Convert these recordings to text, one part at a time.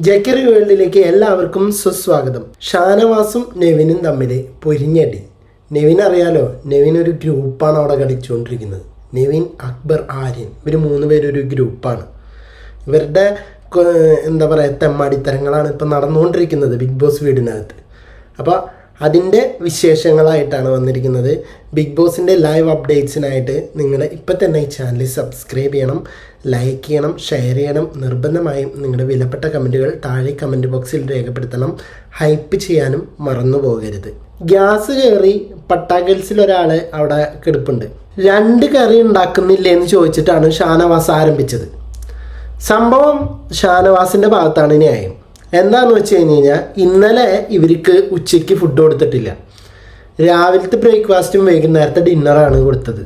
ജക്കറി വേൾഡിലേക്ക് എല്ലാവർക്കും സുസ്വാഗതം. ഷാനവാസും നെവിനും തമ്മിൽ പൊരിഞ്ഞടി. നെവിൻ അറിയാലോ നെവിൻ ഒരു ഗ്രൂപ്പാണ് അവിടെ കളിച്ചുകൊണ്ടിരിക്കുന്നത്. നെവിൻ അക്ബർ ആര്യൻ ഇവർ മൂന്ന് പേരൊരു ഗ്രൂപ്പാണ്. ഇവരുടെ എന്താ പറയുക തെമ്മാടിത്തരങ്ങളാണ് ഇപ്പം നടന്നുകൊണ്ടിരിക്കുന്നത് ബിഗ് ബോസ് വീടിനകത്ത്. അപ്പോൾ അതിന്റെ വിശേഷങ്ങളായിട്ടാണ് വന്നിരിക്കുന്നത്. ബിഗ് ബോസിന്റെ ലൈവ് അപ്ഡേറ്റ്സിനായിട്ട് നിങ്ങൾ ഇപ്പം തന്നെ ഈ ചാനൽ സബ്സ്ക്രൈബ് ചെയ്യണം ലൈക്ക് ചെയ്യണം ഷെയർ ചെയ്യണം. നിർബന്ധമായും നിങ്ങളുടെ വിലപ്പെട്ട കമന്റുകൾ താഴെ കമന്റ് ബോക്സിൽ രേഖപ്പെടുത്തണം. ഹൈപ്പ് ചെയ്യാനും മറന്നു പോകരുത്. ഗ്യാസ് കയറി പട്ടാഗൽസിൽ ഒരാൾ അവിടെ കിടപ്പുണ്ട്. രണ്ട് കറി ഉണ്ടാക്കുന്നില്ലേ എന്ന് ചോദിച്ചിട്ടാണ് ഷാനവാസ് ആരംഭിച്ചത്. സംഭവം ഷാനവാസിന്റെ ഭാഗത്താണ് ന്യായം. എന്താന്ന് വെച്ച് കഴിഞ്ഞ് കഴിഞ്ഞാൽ ഇന്നലെ ഇവർക്ക് ഉച്ചയ്ക്ക് ഫുഡ് കൊടുത്തിട്ടില്ല. രാവിലത്തെ ബ്രേക്ക്ഫാസ്റ്റും വൈകുന്നേരത്തെ ഡിന്നറാണ് കൊടുത്തത്.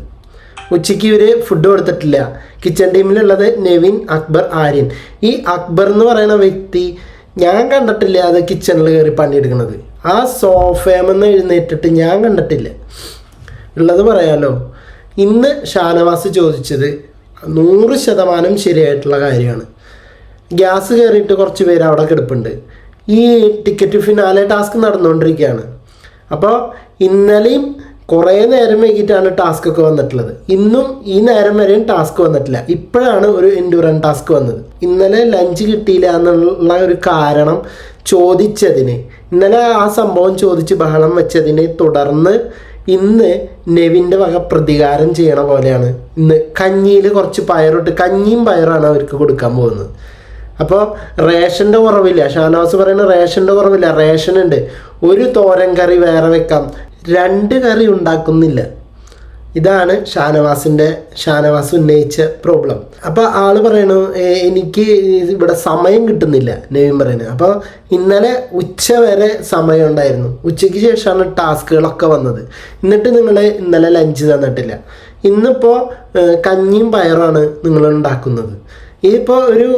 ഉച്ചയ്ക്ക് ഇവർ ഫുഡ് കൊടുത്തിട്ടില്ല. കിച്ചൺ ടീമിലുള്ളത് നെവിൻ അക്ബർ ആര്യൻ. ഈ അക്ബർ എന്ന് പറയുന്ന വ്യക്തി ഞാൻ കണ്ടിട്ടില്ല അത് കിച്ചണിൽ കയറി പണിയെടുക്കുന്നത്. ആ സോഫേമെന്ന് എഴുന്നേറ്റിട്ട് ഞാൻ കണ്ടിട്ടില്ല. ഉള്ളത് പറയാലോ. ഇന്ന് ഷാനവാസ് ചോദിച്ചത് നൂറ് ശതമാനം ശരിയായിട്ടുള്ള കാര്യമാണ്. ഗ്യാസ് കയറിയിട്ട് കുറച്ച് പേര് അവിടെ കിടപ്പുണ്ട്. ഈ ടിക്കറ്റ് ഫിനാലെ ടാസ്ക് നടന്നുകൊണ്ടിരിക്കുകയാണ്. അപ്പോൾ ഇന്നലെയും കുറേ നേരം വൈകിട്ടാണ് ടാസ്ക് ഒക്കെ വന്നിട്ടുള്ളത്. ഇന്നും ഈ നേരം വരെയും ടാസ്ക് വന്നിട്ടില്ല. ഇപ്പോഴാണ് ഒരു എൻഡുറൻ ടാസ്ക് വന്നത്. ഇന്നലെ ലഞ്ച് കിട്ടിയില്ല എന്നുള്ള ഒരു കാരണം ചോദിച്ചതിന് ഇന്നലെ ആ സംഭവം ചോദിച്ച് ബഹളം വെച്ചതിനെ തുടർന്ന് ഇന്ന് നെവിന്റെ വക പ്രതികാരം ചെയ്യണ പോലെയാണ്. ഇന്ന് കഞ്ഞിയിൽ കുറച്ച് പയറിട്ട് കഞ്ഞിയും പയറാണ് അവർക്ക് കൊടുക്കാൻ പോകുന്നത്. അപ്പോൾ റേഷന്റെ കുറവില്ല. ഷാനവാസ് പറയുന്ന റേഷന്റെ കുറവില്ല. റേഷൻ ഉണ്ട് ഒരു തോരൻ കറി വേറെ വെക്കാം. രണ്ട് കറി ഉണ്ടാക്കുന്നില്ല. ഇതാണ് ഷാനവാസിന്റെ ഷാനവാസ് ഉന്നയിച്ച പ്രോബ്ലം. അപ്പോൾ ആൾ പറയണു എനിക്ക് ഇവിടെ സമയം കിട്ടുന്നില്ല നെവിൻ പറയുന്നത്. അപ്പോൾ ഇന്നലെ ഉച്ച വരെ സമയം ഉണ്ടായിരുന്നു. ഉച്ചയ്ക്ക് ശേഷമാണ് ടാസ്കുകളൊക്കെ വന്നത്. എന്നിട്ട് നിങ്ങൾ ഇന്നലെ ലഞ്ച് തന്നിട്ടില്ല. ഇന്നിപ്പോൾ കഞ്ഞിയും പയറാണ് നിങ്ങൾ ഉണ്ടാക്കുന്നത്. ഇതിപ്പോൾ ഒരു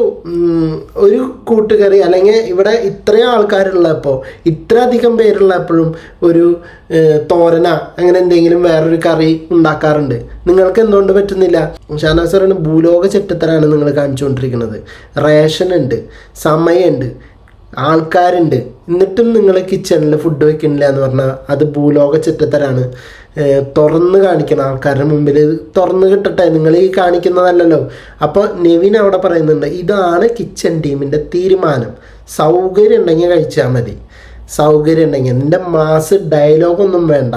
ഒരു കൂട്ടുകറി അല്ലെങ്കിൽ ഇവിടെ ഇത്രയും ആൾക്കാരുള്ളപ്പോൾ ഇത്ര അധികം പേരുള്ളപ്പോഴും ഒരു തോരന അങ്ങനെ എന്തെങ്കിലും വേറൊരു കറി ഉണ്ടാക്കാറുണ്ട്. നിങ്ങൾക്ക് എന്തുകൊണ്ട് പറ്റുന്നില്ല? ഷാനാസ് പറയുന്നത് ഭൂലോക ചെറ്റത്തരാണ് നിങ്ങൾ കാണിച്ചുകൊണ്ടിരിക്കുന്നത്. റേഷൻ ഉണ്ട് സമയമുണ്ട് ആൾക്കാരുണ്ട്. എന്നിട്ടും നിങ്ങൾ കിച്ചണിൽ ഫുഡ് വെക്കണില്ല എന്ന് പറഞ്ഞാൽ അത് ഭൂലോക ചെറ്റത്തരാണ്. തുറന്ന് കാണിക്കണം ആൾക്കാരുടെ മുമ്പിൽ. തുറന്ന് കിട്ടട്ടെ. നിങ്ങൾ ഈ കാണിക്കുന്നതല്ലല്ലോ. അപ്പോൾ നെവിൻ അവിടെ പറയുന്നുണ്ട് ഇതാണ് കിച്ചൺ ടീമിന്റെ തീരുമാനം. സൗകര്യം ഉണ്ടെങ്കിൽ കഴിച്ചാൽ മതി. സൗകര്യം ഉണ്ടെങ്കിൽ. നിന്റെ മാസ് ഡയലോഗൊന്നും വേണ്ട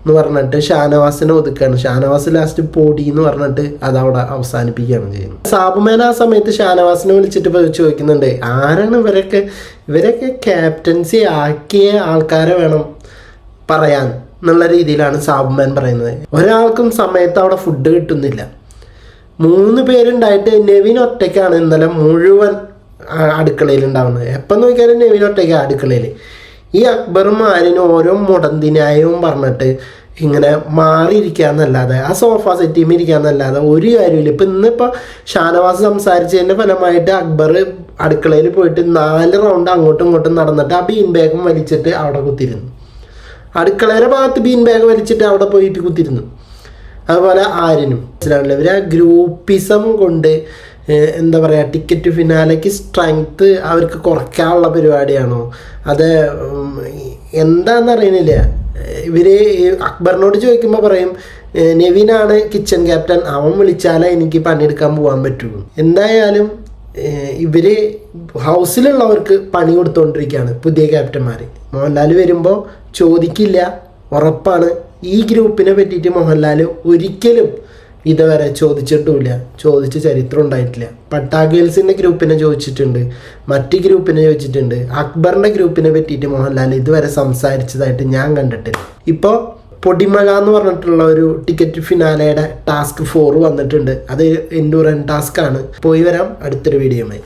എന്ന് പറഞ്ഞിട്ട് ഷാനവാസിനെ ഒതുക്കുകയാണ്. ഷാനവാസ് ലാസ്റ്റ് പൊടി എന്ന് പറഞ്ഞിട്ട് അതവിടെ അവസാനിപ്പിക്കുകയാണ് ചെയ്യുന്നത്. സാബുമേന ആ സമയത്ത് ഷാനവാസിനെ വിളിച്ചിട്ട് വെച്ച് ചോദിക്കുന്നുണ്ട് ആരാണ് ഇവരൊക്കെ? ഇവരൊക്കെ ക്യാപ്റ്റൻസി ആക്കിയ ആൾക്കാരെ വേണം പറയാൻ. എന്നുള്ള രീതിയിലാണ് സാബുമാൻ പറയുന്നത്. ഒരാൾക്കും സമയത്ത് അവിടെ ഫുഡ് കിട്ടുന്നില്ല. മൂന്ന് പേരുണ്ടായിട്ട് നെവിൻ ഒറ്റയ്ക്കാണ് ഇന്നലെ മുഴുവൻ അടുക്കളയിൽ ഉണ്ടാവുന്നത്. എപ്പം നോക്കിയാലും നെവിൻ ഒറ്റയ്ക്കാണ് അടുക്കളയിൽ. ഈ അക്ബറും ആരിനും ഓരോ മുടന്തിനായവും പറഞ്ഞിട്ട് ഇങ്ങനെ മാറിയിരിക്കാന്നല്ലാതെ ആ സോഫ സെറ്റിയും ഇരിക്കാന്നല്ലാതെ ഒരു കാര്യമില്ല ഇപ്പം ഇന്നിപ്പോൾ ഷാനവാസ് സംസാരിച്ചതിന്റെ ഫലമായിട്ട് അക്ബർ അടുക്കളയിൽ പോയിട്ട് നാല് റൗണ്ട് അങ്ങോട്ടും ഇങ്ങോട്ടും നടന്നിട്ട് ആ ബീൻ ബാഗും വലിച്ചിട്ട് അവിടെ കുത്തിരുന്നു അടുക്കളയുടെ ഭാഗത്ത് ബീൻ ബാഗ് വലിച്ചിട്ട് അവിടെ പോയിട്ട് കുത്തിരുന്നു. അതുപോലെ ആര്യനും. മനസ്സിലാവില്ല ഇവർ ആ ഗ്രൂപ്പിസം കൊണ്ട് എന്താ പറയുക ടിക്കറ്റ് ഫിനാലയ്ക്ക് സ്ട്രെങ്ത് അവർക്ക് കുറയ്ക്കാനുള്ള പരിപാടിയാണോ? അത് എന്താണെന്ന് അറിയണില്ല. ഇവർ അക്ബറിനോട് ചോദിക്കുമ്പോൾ പറയും നെവിനാണ് കിച്ചൺ ക്യാപ്റ്റൻ അവൻ വിളിച്ചാലേ എനിക്ക് പണിയെടുക്കാൻ പോകാൻ പറ്റുള്ളൂ എന്തായാലും ഇവർ ഹൗസിലുള്ളവർക്ക് പണി കൊടുത്തുകൊണ്ടിരിക്കുകയാണ് പുതിയ ക്യാപ്റ്റന്മാർ മോഹൻലാൽ വരുമ്പോൾ ചോദിക്കില്ല. ഉറപ്പാണ്. ഈ ഗ്രൂപ്പിനെ പറ്റിയിട്ട് മോഹൻലാൽ ഒരിക്കലും ഇതുവരെ ചോദിച്ചിട്ടുമില്ല. ചോദിച്ച ചരിത്രം ഉണ്ടായിട്ടില്ല. പട്ടാഗേൽസിന്റെ ഗ്രൂപ്പിനെ ചോദിച്ചിട്ടുണ്ട്. മറ്റ് ഗ്രൂപ്പിനെ ചോദിച്ചിട്ടുണ്ട്. അക്ബറിന്റെ ഗ്രൂപ്പിനെ പറ്റിയിട്ട് മോഹൻലാൽ ഇതുവരെ സംസാരിച്ചതായിട്ട് ഞാൻ കണ്ടിട്ടില്ല. ഇപ്പോൾ പൊടിമഴ എന്ന് പറഞ്ഞിട്ടുള്ള ഒരു ടിക്കറ്റ് ഫിനാലയുടെ ടാസ്ക് ഫോർ വന്നിട്ടുണ്ട്. അത് എൻഡൂറൻ ടാസ്ക് ആണ്. പോയി വരാം. അടുത്തൊരു വീഡിയോയുമായി